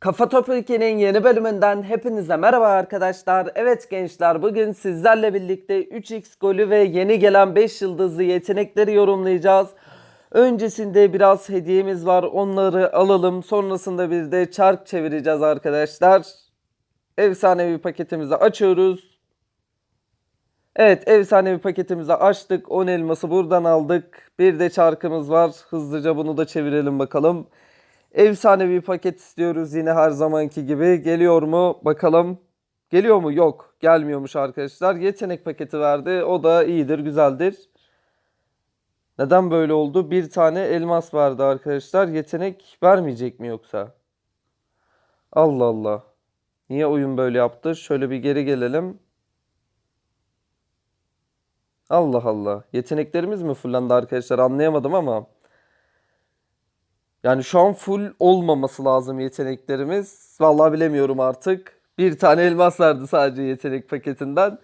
Kafa Topik'in yeni bölümünden hepinize merhaba arkadaşlar. Evet gençler bugün sizlerle birlikte 3x golü ve yeni gelen 5 yıldızlı yetenekleri yorumlayacağız. Öncesinde biraz hediyemiz var onları alalım. Sonrasında bir de çark çevireceğiz arkadaşlar. Efsanevi paketimizi açıyoruz. Evet efsanevi paketimizi açtık. 10 elması buradan aldık. Bir de çarkımız var. Hızlıca bunu da çevirelim bakalım. Efsanevi paket istiyoruz yine her zamanki gibi. Geliyor mu? Bakalım. Geliyor mu? Yok. Gelmiyormuş arkadaşlar. Yetenek paketi verdi. O da iyidir, güzeldir. Neden böyle oldu? Bir tane elmas verdi arkadaşlar. Yetenek vermeyecek mi yoksa? Allah Allah. Niye oyun böyle yaptı? Şöyle bir geri gelelim. Allah Allah. Yeteneklerimiz mi fullendi arkadaşlar? Anlayamadım ama. Yani şu an full olmaması lazım yeteneklerimiz. Vallahi bilemiyorum artık. Bir tane elmas vardı sadece yetenek paketinden.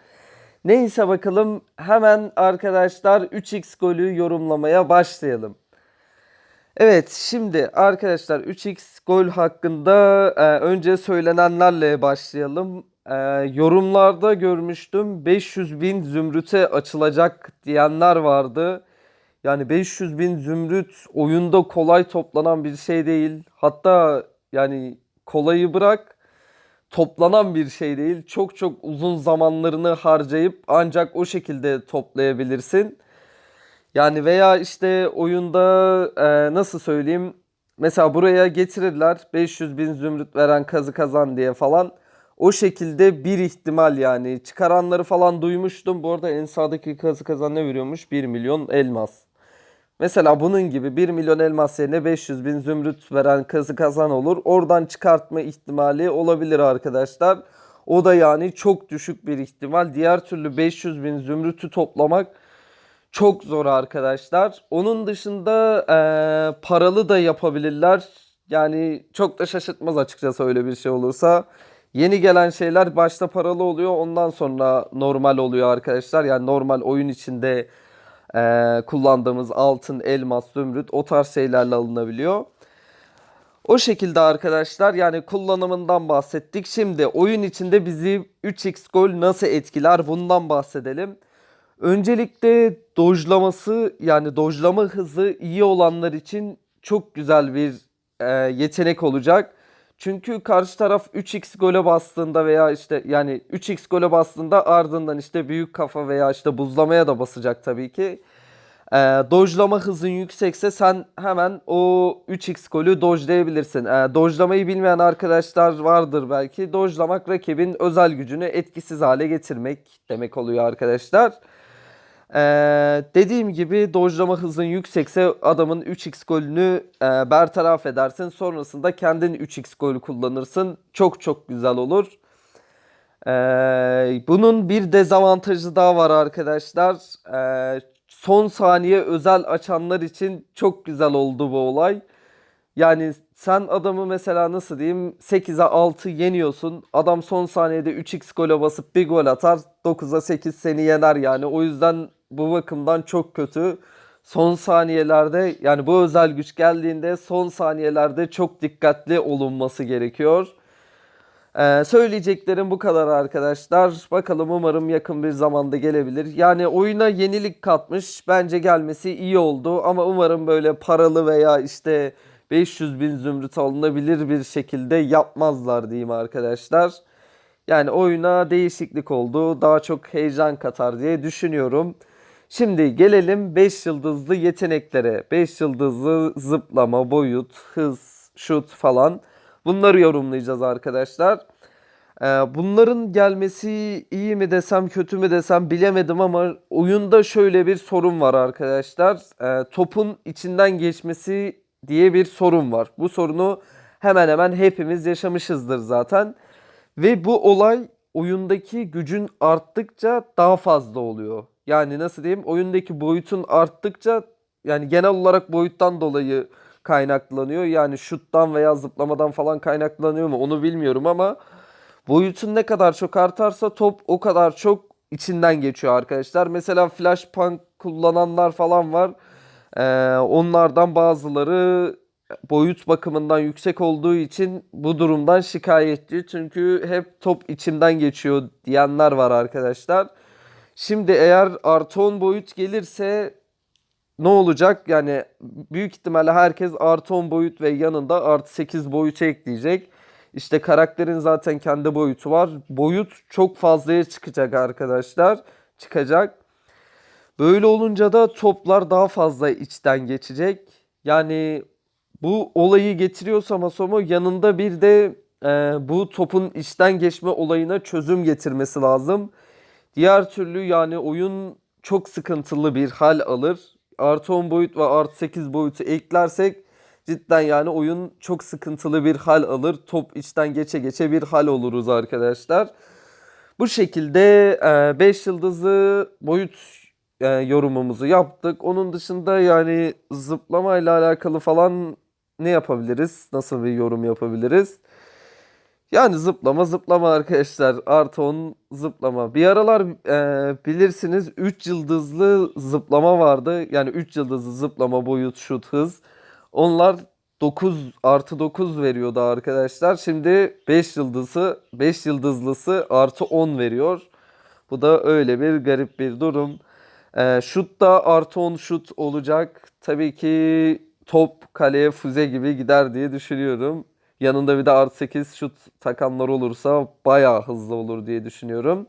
Neyse bakalım hemen arkadaşlar 3x golü yorumlamaya başlayalım. Evet şimdi arkadaşlar 3x gol hakkında e, önce söylenenlerle başlayalım. E, yorumlarda görmüştüm 500 bin zümrüte açılacak diyenler vardı. Yani 500 bin zümrüt oyunda kolay toplanan bir şey değil. Hatta yani kolayı bırak toplanan bir şey değil. Çok çok uzun zamanlarını harcayıp ancak o şekilde toplayabilirsin. Yani veya işte oyunda e, nasıl söyleyeyim mesela buraya getirirler 500 bin zümrüt veren kazı kazan diye falan. O şekilde bir ihtimal yani çıkaranları falan duymuştum. Bu arada en sağdaki kazı kazan ne veriyormuş? 1 milyon elmas. Mesela bunun gibi 1 milyon elmas yerine 500 bin zümrüt veren kazı kazan olur. Oradan çıkartma ihtimali olabilir arkadaşlar. O da yani çok düşük bir ihtimal. Diğer türlü 500 bin zümrütü toplamak çok zor arkadaşlar. Onun dışında eee, paralı da yapabilirler. Yani çok da şaşırtmaz açıkçası öyle bir şey olursa. Yeni gelen şeyler başta paralı oluyor. Ondan sonra normal oluyor arkadaşlar. Yani normal oyun içinde eee, kullandığımız altın, elmas, zümrüt o tarz şeylerle alınabiliyor. O şekilde arkadaşlar yani kullanımından bahsettik. Şimdi oyun içinde bizi 3x gol nasıl etkiler bundan bahsedelim. Öncelikle dojlaması yani dojlama hızı iyi olanlar için çok güzel bir e, yetenek olacak. Çünkü karşı taraf 3x gole bastığında veya işte yani 3x gole bastığında ardından işte büyük kafa veya işte buzlamaya da basacak tabii ki. E, dojlama hızın yüksekse sen hemen o 3x golü dojlayabilirsin. E, dojlamayı bilmeyen arkadaşlar vardır belki. Dojlamak rakibin özel gücünü etkisiz hale getirmek demek oluyor arkadaşlar. Ee, dediğim gibi dojlama hızın yüksekse adamın 3x golünü e, bertaraf edersin. Sonrasında kendin 3x golü kullanırsın. Çok çok güzel olur. Ee, bunun bir dezavantajı daha var arkadaşlar. Ee, son saniye özel açanlar için çok güzel oldu bu olay. Yani sen adamı mesela nasıl diyeyim 8'e 6 yeniyorsun. Adam son saniyede 3x gole basıp bir gol atar. 9'a 8 seni yener yani. O yüzden bu bakımdan çok kötü. Son saniyelerde yani bu özel güç geldiğinde son saniyelerde çok dikkatli olunması gerekiyor. Ee, söyleyeceklerim bu kadar arkadaşlar. Bakalım umarım yakın bir zamanda gelebilir. Yani oyuna yenilik katmış. Bence gelmesi iyi oldu. Ama umarım böyle paralı veya işte 500 bin zümrüt alınabilir bir şekilde yapmazlar diyeyim arkadaşlar. Yani oyuna değişiklik oldu. Daha çok heyecan katar diye düşünüyorum. Şimdi gelelim 5 yıldızlı yeteneklere. 5 yıldızlı zıplama, boyut, hız, şut falan. Bunları yorumlayacağız arkadaşlar. Ee, bunların gelmesi iyi mi desem kötü mü desem bilemedim ama oyunda şöyle bir sorun var arkadaşlar. Ee, topun içinden geçmesi diye bir sorun var. Bu sorunu hemen hemen hepimiz yaşamışızdır zaten. Ve bu olay oyundaki gücün arttıkça daha fazla oluyor. Yani nasıl diyeyim oyundaki boyutun arttıkça yani genel olarak boyuttan dolayı kaynaklanıyor. Yani şuttan veya zıplamadan falan kaynaklanıyor mu onu bilmiyorum ama boyutun ne kadar çok artarsa top o kadar çok içinden geçiyor arkadaşlar. Mesela Flashpunk kullananlar falan var. Ee, onlardan bazıları boyut bakımından yüksek olduğu için bu durumdan şikayetçi. Çünkü hep top içimden geçiyor diyenler var arkadaşlar. Şimdi eğer artı 10 boyut gelirse ne olacak? Yani büyük ihtimalle herkes artı 10 boyut ve yanında artı 8 boyutu ekleyecek. İşte karakterin zaten kendi boyutu var. Boyut çok fazlaya çıkacak arkadaşlar. Çıkacak. Böyle olunca da toplar daha fazla içten geçecek. Yani bu olayı getiriyorsa Masomo yanında bir de e, bu topun içten geçme olayına çözüm getirmesi lazım. Diğer türlü yani oyun çok sıkıntılı bir hal alır. Artı 10 boyut ve artı 8 boyutu eklersek cidden yani oyun çok sıkıntılı bir hal alır. Top içten geçe geçe bir hal oluruz arkadaşlar. Bu şekilde 5 yıldızlı boyut e, yorumumuzu yaptık. Onun dışında yani zıplamayla alakalı falan ne yapabiliriz? Nasıl bir yorum yapabiliriz? Yani zıplama zıplama arkadaşlar. Artı 10 zıplama. Bir aralar e, bilirsiniz 3 yıldızlı zıplama vardı. Yani 3 yıldızlı zıplama boyut şut hız. Onlar 9 artı 9 veriyordu arkadaşlar. Şimdi 5 yıldızı 5 yıldızlısı artı 10 veriyor. Bu da öyle bir garip bir durum. Ee, şut da artı 10 şut olacak. Tabii ki top kaleye füze gibi gider diye düşünüyorum. Yanında bir de artı 8 şut takanlar olursa bayağı hızlı olur diye düşünüyorum.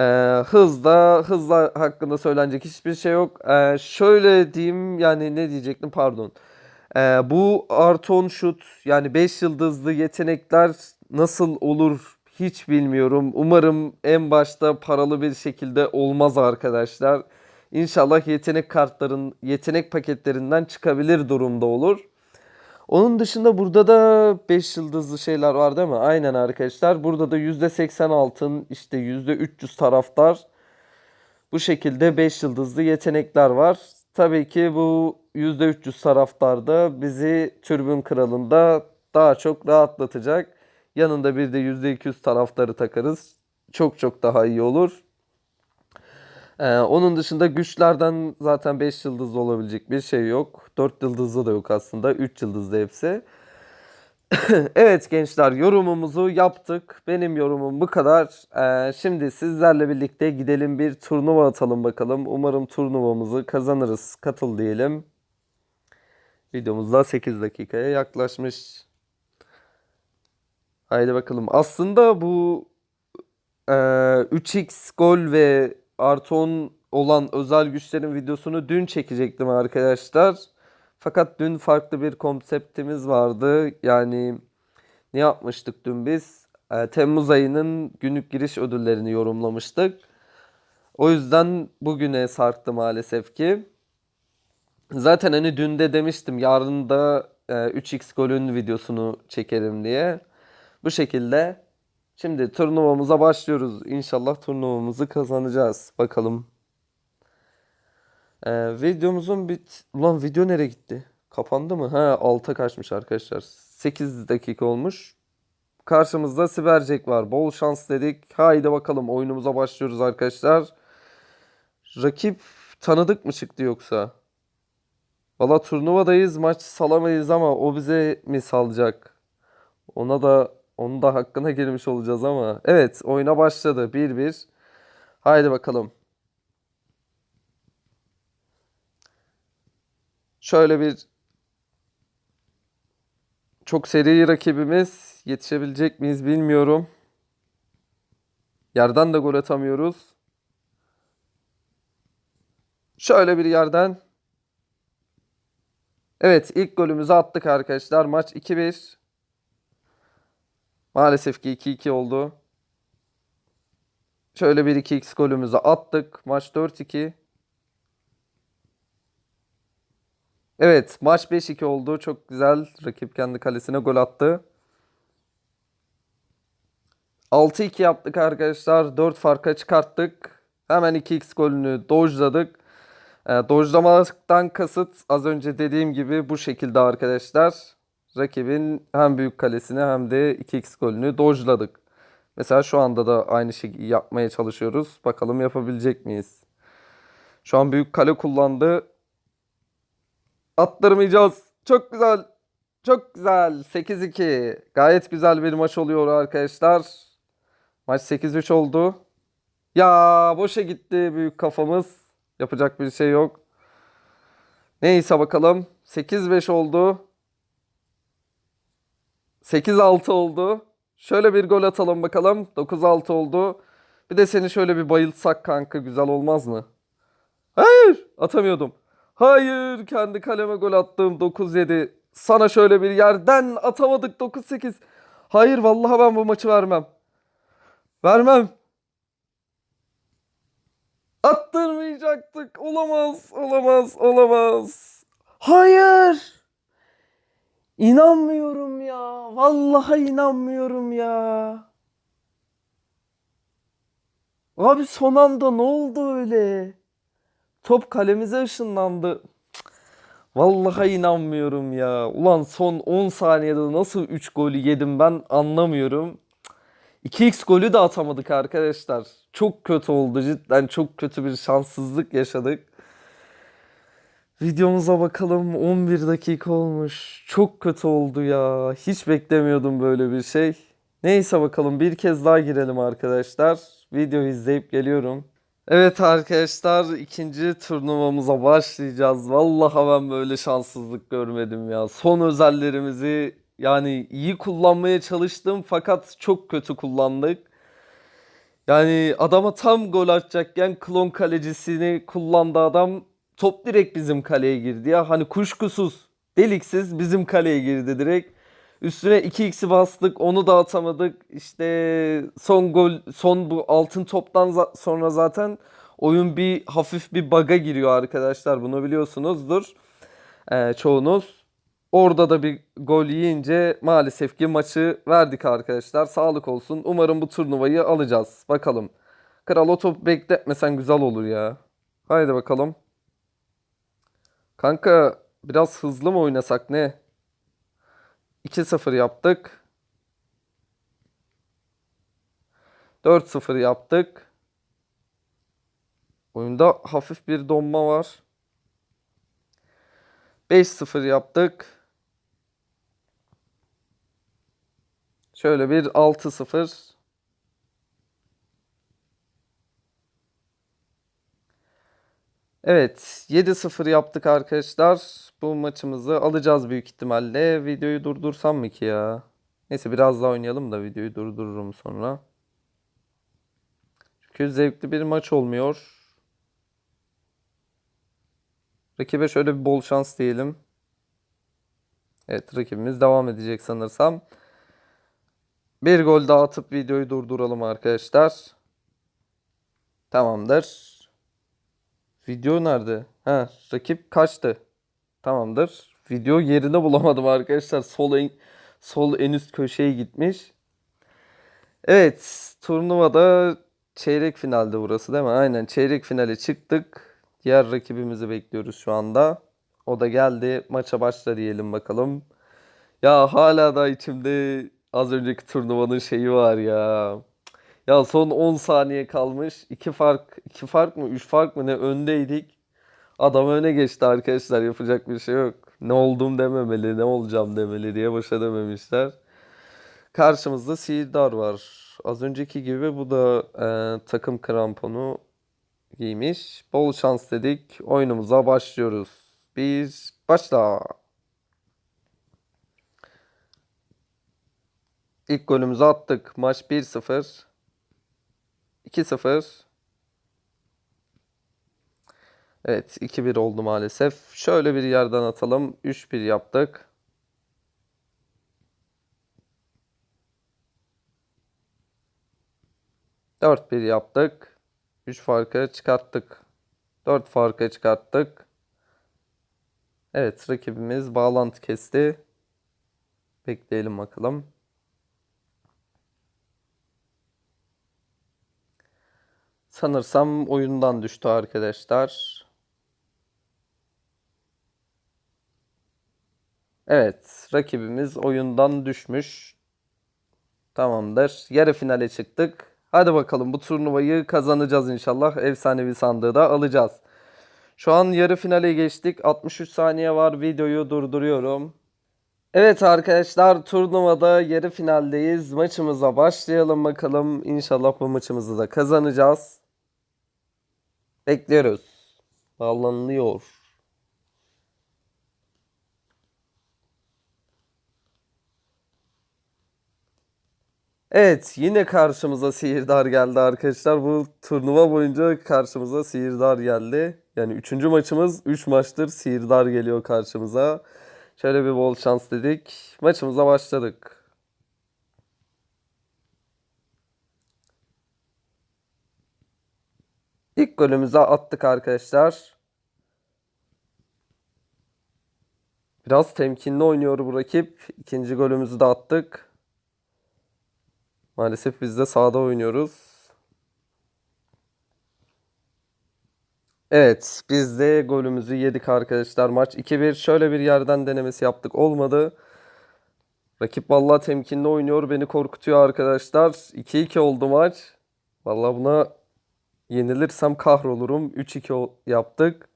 Ee, hızda hızla hakkında söylenecek hiçbir şey yok. Ee, şöyle diyeyim yani ne diyecektim pardon. Ee, bu artı 10 şut yani 5 yıldızlı yetenekler nasıl olur hiç bilmiyorum. Umarım en başta paralı bir şekilde olmaz arkadaşlar. İnşallah yetenek kartların yetenek paketlerinden çıkabilir durumda olur. Onun dışında burada da 5 yıldızlı şeyler var değil mi? Aynen arkadaşlar. Burada da %80 altın, işte %300 taraftar. Bu şekilde 5 yıldızlı yetenekler var. Tabii ki bu %300 taraftar da bizi Türbün Kralı'nda daha çok rahatlatacak. Yanında bir de %200 taraftarı takarız. Çok çok daha iyi olur. Ee, onun dışında güçlerden zaten 5 yıldızlı olabilecek bir şey yok. 4 yıldızlı da yok aslında. 3 yıldızlı hepsi. evet gençler yorumumuzu yaptık. Benim yorumum bu kadar. Ee, şimdi sizlerle birlikte gidelim bir turnuva atalım bakalım. Umarım turnuvamızı kazanırız. Katıl diyelim. Videomuz da 8 dakikaya yaklaşmış. Haydi bakalım. Aslında bu e, 3x gol ve artı 10 olan özel güçlerin videosunu dün çekecektim arkadaşlar. Fakat dün farklı bir konseptimiz vardı. Yani ne yapmıştık dün biz? E, Temmuz ayının günlük giriş ödüllerini yorumlamıştık. O yüzden bugüne sarktı maalesef ki. Zaten hani dün de demiştim yarın da e, 3x golün videosunu çekerim diye. Bu şekilde şimdi turnuvamıza başlıyoruz. İnşallah turnuvamızı kazanacağız. Bakalım. Ee, videomuzun bit... Ulan video nereye gitti? Kapandı mı? Ha alta kaçmış arkadaşlar. 8 dakika olmuş. Karşımızda Sibercek var. Bol şans dedik. Haydi bakalım oyunumuza başlıyoruz arkadaşlar. Rakip tanıdık mı çıktı yoksa? Valla turnuvadayız. Maç salamayız ama o bize mi salacak? Ona da onun da hakkına girmiş olacağız ama. Evet oyuna başladı. 1-1. Haydi bakalım. Şöyle bir çok seri rakibimiz. Yetişebilecek miyiz bilmiyorum. Yerden de gol atamıyoruz. Şöyle bir yerden. Evet ilk golümüzü attık arkadaşlar. Maç 2-1. Maalesef ki 2-2 oldu. Şöyle bir 2x golümüzü attık. Maç 4-2. Evet maç 5-2 oldu. Çok güzel. Rakip kendi kalesine gol attı. 6-2 yaptık arkadaşlar. 4 farka çıkarttık. Hemen 2x golünü dojladık. E, dojlamaktan kasıt az önce dediğim gibi bu şekilde arkadaşlar. Rakibin hem büyük kalesini hem de 2x golünü dojladık. Mesela şu anda da aynı şeyi yapmaya çalışıyoruz. Bakalım yapabilecek miyiz? Şu an büyük kale kullandı. Attırmayacağız. Çok güzel. Çok güzel. 8-2. Gayet güzel bir maç oluyor arkadaşlar. Maç 8-3 oldu. Ya boşa gitti büyük kafamız. Yapacak bir şey yok. Neyse bakalım. 8-5 oldu. 8-6 oldu. Şöyle bir gol atalım bakalım. 9-6 oldu. Bir de seni şöyle bir bayıltsak kanka güzel olmaz mı? Hayır atamıyordum. Hayır kendi kaleme gol attım 9-7. Sana şöyle bir yerden atamadık 9-8. Hayır vallahi ben bu maçı vermem. Vermem. Attırmayacaktık. Olamaz, olamaz, olamaz. Hayır. İnanmıyorum ya. Vallahi inanmıyorum ya. Abi son anda ne oldu öyle? Top kalemize ışınlandı. Vallahi inanmıyorum ya. Ulan son 10 saniyede nasıl 3 golü yedim ben anlamıyorum. 2x golü de atamadık arkadaşlar. Çok kötü oldu cidden çok kötü bir şanssızlık yaşadık. Videomuza bakalım 11 dakika olmuş. Çok kötü oldu ya. Hiç beklemiyordum böyle bir şey. Neyse bakalım bir kez daha girelim arkadaşlar. Videoyu izleyip geliyorum. Evet arkadaşlar ikinci turnuvamıza başlayacağız. Vallahi ben böyle şanssızlık görmedim ya. Son özellerimizi yani iyi kullanmaya çalıştım fakat çok kötü kullandık. Yani adama tam gol atacakken klon kalecisini kullandı adam. Top direkt bizim kaleye girdi ya. Hani kuşkusuz, deliksiz bizim kaleye girdi direkt. Üstüne 2x'i bastık, onu da atamadık. İşte son gol, son bu altın toptan za- sonra zaten oyun bir hafif bir bug'a giriyor arkadaşlar. Bunu biliyorsunuzdur ee, çoğunuz. Orada da bir gol yiyince maalesef ki maçı verdik arkadaşlar. Sağlık olsun. Umarım bu turnuvayı alacağız. Bakalım. Kral o topu bekletmesen güzel olur ya. Haydi bakalım. Kanka biraz hızlı mı oynasak ne? 2-0 yaptık. 4-0 yaptık. Oyunda hafif bir donma var. 5-0 yaptık. Şöyle bir 6-0. Evet, 7-0 yaptık arkadaşlar. Bu maçımızı alacağız büyük ihtimalle. Videoyu durdursam mı ki ya? Neyse biraz daha oynayalım da videoyu durdururum sonra. Çünkü zevkli bir maç olmuyor. Rakibe şöyle bir bol şans diyelim. Evet, rakibimiz devam edecek sanırsam. Bir gol daha atıp videoyu durduralım arkadaşlar. Tamamdır. Video nerede? Ha, rakip kaçtı. Tamamdır. Video yerini bulamadım arkadaşlar. Sol en, sol en üst köşeye gitmiş. Evet, turnuvada çeyrek finalde burası değil mi? Aynen çeyrek finale çıktık. Diğer rakibimizi bekliyoruz şu anda. O da geldi. Maça başla diyelim bakalım. Ya hala da içimde az önceki turnuvanın şeyi var ya. Ya son 10 saniye kalmış. 2 fark, 2 fark mı, 3 fark mı ne öndeydik. Adam öne geçti arkadaşlar. Yapacak bir şey yok. Ne oldum dememeli, ne olacağım demeli diye başa dememişler. Karşımızda Sihirdar var. Az önceki gibi bu da e, takım kramponu giymiş. Bol şans dedik. Oyunumuza başlıyoruz. Biz başla. İlk golümüzü attık. Maç 1-0. 2-0. Evet 2-1 oldu maalesef. Şöyle bir yerden atalım. 3-1 yaptık. Dört bir yaptık. 3 farkı çıkarttık. 4 farkı çıkarttık. Evet rakibimiz bağlantı kesti. Bekleyelim bakalım. Sanırsam oyundan düştü arkadaşlar. Evet, rakibimiz oyundan düşmüş. Tamamdır. Yarı finale çıktık. Hadi bakalım bu turnuvayı kazanacağız inşallah. Efsanevi sandığı da alacağız. Şu an yarı finale geçtik. 63 saniye var. Videoyu durduruyorum. Evet arkadaşlar turnuvada yarı finaldeyiz. Maçımıza başlayalım bakalım. İnşallah bu maçımızı da kazanacağız. Bekliyoruz. Bağlanıyor. Evet yine karşımıza Sihirdar geldi arkadaşlar. Bu turnuva boyunca karşımıza Sihirdar geldi. Yani üçüncü maçımız 3 maçtır Sihirdar geliyor karşımıza. Şöyle bir bol şans dedik. Maçımıza başladık. İlk golümüzü attık arkadaşlar. Biraz temkinli oynuyor bu rakip. İkinci golümüzü de attık. Maalesef biz de sağda oynuyoruz. Evet, biz de golümüzü yedik arkadaşlar. Maç 2-1. Şöyle bir yerden denemesi yaptık. Olmadı. Rakip vallahi temkinli oynuyor. Beni korkutuyor arkadaşlar. 2-2 oldu maç. Vallahi buna yenilirsem kahrolurum. 3-2 ol- yaptık.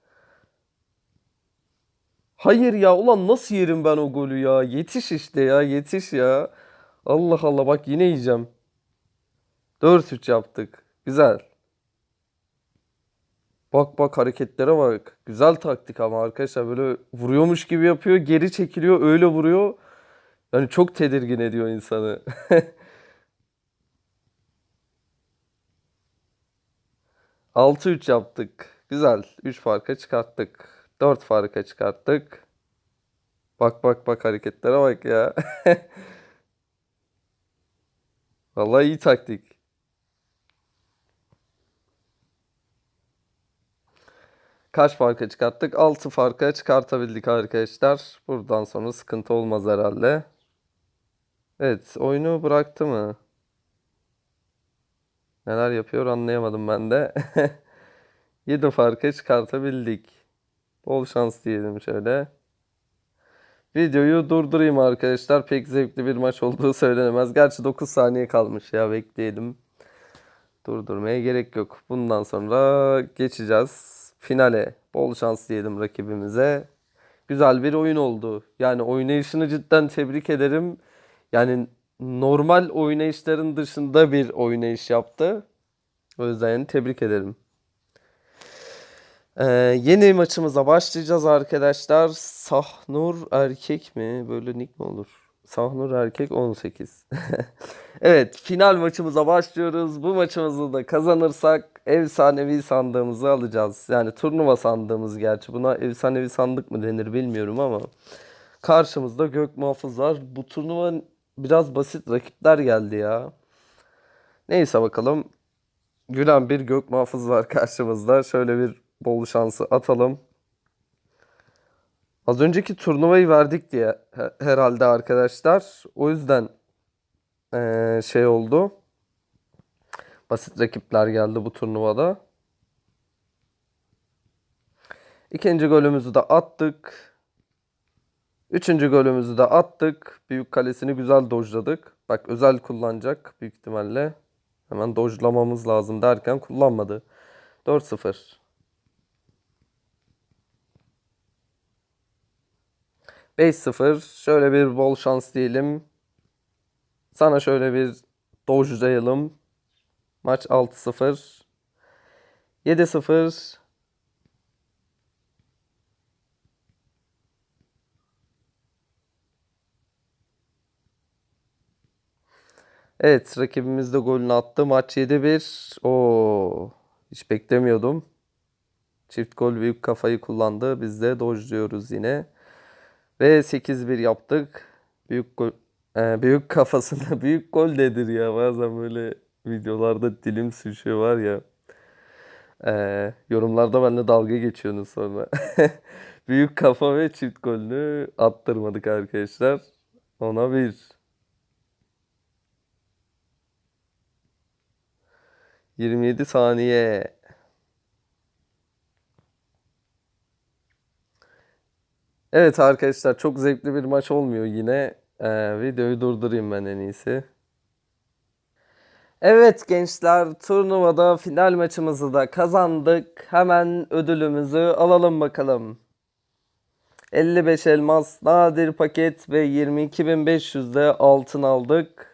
Hayır ya ulan nasıl yerim ben o golü ya? Yetiş işte ya yetiş ya. Allah Allah bak yine yiyeceğim. 4-3 yaptık. Güzel. Bak bak hareketlere bak. Güzel taktik ama arkadaşlar böyle vuruyormuş gibi yapıyor, geri çekiliyor, öyle vuruyor. Yani çok tedirgin ediyor insanı. 6-3 yaptık. Güzel. 3 farka çıkarttık. 4 farka çıkarttık. Bak bak bak hareketlere bak ya. Vallahi iyi taktik. Kaç farka çıkarttık? 6 farka çıkartabildik arkadaşlar. Buradan sonra sıkıntı olmaz herhalde. Evet, oyunu bıraktı mı? Neler yapıyor anlayamadım ben de. 7 farka çıkartabildik. Bol şans diyelim şöyle. Videoyu durdurayım arkadaşlar. Pek zevkli bir maç olduğu söylenemez. Gerçi 9 saniye kalmış ya bekleyelim. Durdurmaya gerek yok. Bundan sonra geçeceğiz finale. Bol şans diyelim rakibimize. Güzel bir oyun oldu. Yani oynayışını cidden tebrik ederim. Yani normal oynayışların dışında bir oynayış yaptı. O yüzden yani tebrik ederim. Ee, yeni maçımıza başlayacağız arkadaşlar. Sahnur erkek mi? Böyle nick mi olur? Sahnur erkek 18. Evet, final maçımıza başlıyoruz. Bu maçımızı da kazanırsak efsanevi sandığımızı alacağız. Yani turnuva sandığımız gerçi. Buna efsanevi sandık mı denir bilmiyorum ama. Karşımızda gök muhafız var. Bu turnuva biraz basit rakipler geldi ya. Neyse bakalım. Gülen bir gök muhafız var karşımızda. Şöyle bir bol şansı atalım. Az önceki turnuvayı verdik diye he- herhalde arkadaşlar. O yüzden eee, şey oldu. Basit rakipler geldi bu turnuvada. İkinci golümüzü de attık. Üçüncü golümüzü de attık. Büyük kalesini güzel dojladık. Bak özel kullanacak büyük ihtimalle. Hemen dojlamamız lazım derken kullanmadı. 4-0. 5-0. Şöyle bir bol şans diyelim. Sana şöyle bir dojlayalım. Maç 6-0. 7-0. Evet, rakibimiz de golünü attı. Maç 7-1. Oo, hiç beklemiyordum. Çift gol büyük kafayı kullandı. Biz de dojluyoruz yine. Ve 8-1 yaptık. Büyük gol e, büyük kafasında büyük gol nedir ya? Bazen böyle videolarda dilim sürçüyor var ya. E, yorumlarda benimle dalga geçiyorsunuz sonra. Büyük kafa ve çift golünü attırmadık arkadaşlar. Ona bir. Yirmi yedi saniye. Evet arkadaşlar çok zevkli bir maç olmuyor yine. Ee, videoyu durdurayım ben en iyisi. Evet gençler turnuvada final maçımızı da kazandık. Hemen ödülümüzü alalım bakalım. 55 elmas, nadir paket ve 22.500 de altın aldık.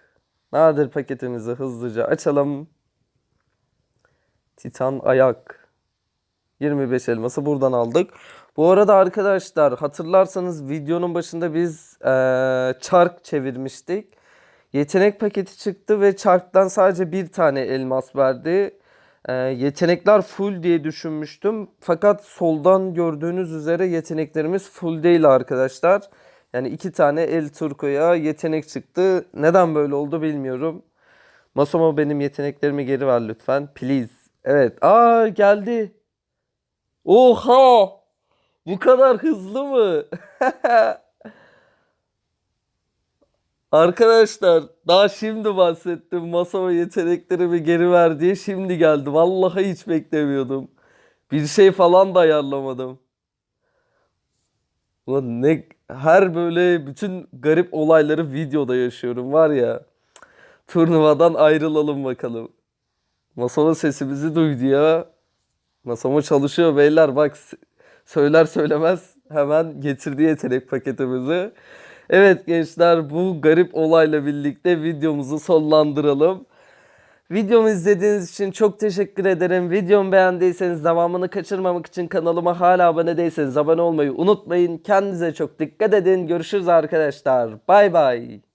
Nadir paketimizi hızlıca açalım. Titan ayak. 25 elması buradan aldık. Bu arada arkadaşlar hatırlarsanız videonun başında biz eee, çark çevirmiştik. Yetenek paketi çıktı ve çarktan sadece bir tane elmas verdi. Eee, yetenekler full diye düşünmüştüm. Fakat soldan gördüğünüz üzere yeteneklerimiz full değil arkadaşlar. Yani iki tane El Turco'ya yetenek çıktı. Neden böyle oldu bilmiyorum. Masoma benim yeteneklerimi geri ver lütfen. Please. Evet. Aa geldi. Oha! Bu kadar hızlı mı? Arkadaşlar daha şimdi bahsettim masama yeteneklerimi geri ver diye şimdi geldi. Vallahi hiç beklemiyordum. Bir şey falan da ayarlamadım. Ulan ne her böyle bütün garip olayları videoda yaşıyorum var ya. Turnuvadan ayrılalım bakalım. Masama sesimizi duydu ya. Masama çalışıyor beyler bak söyler söylemez hemen getirdi yetenek paketimizi. Evet gençler bu garip olayla birlikte videomuzu sonlandıralım. Videomu izlediğiniz için çok teşekkür ederim. Videomu beğendiyseniz devamını kaçırmamak için kanalıma hala abone değilseniz abone olmayı unutmayın. Kendinize çok dikkat edin. Görüşürüz arkadaşlar. Bay bay.